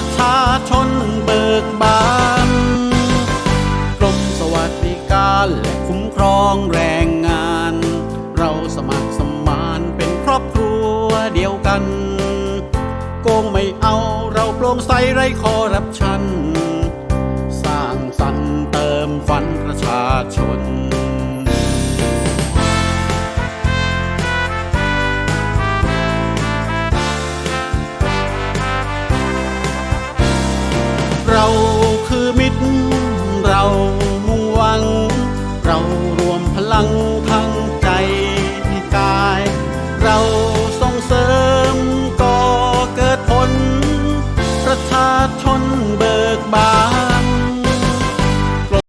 ประชาชนเบิกบานกรมสวัสดิการและคุ้มครองแรงงาน เราสมัครสมานเป็นครอบครัวเดียวกัน โกงไม่เอาเราโปร่งใสไร้คอรับชัน สร้างสรรค์เติมฝันประชาชน รวมพลังทั้งใจที่กาย เราส่งเสริมก่อเกิดผล ประชาชนเบิกบาน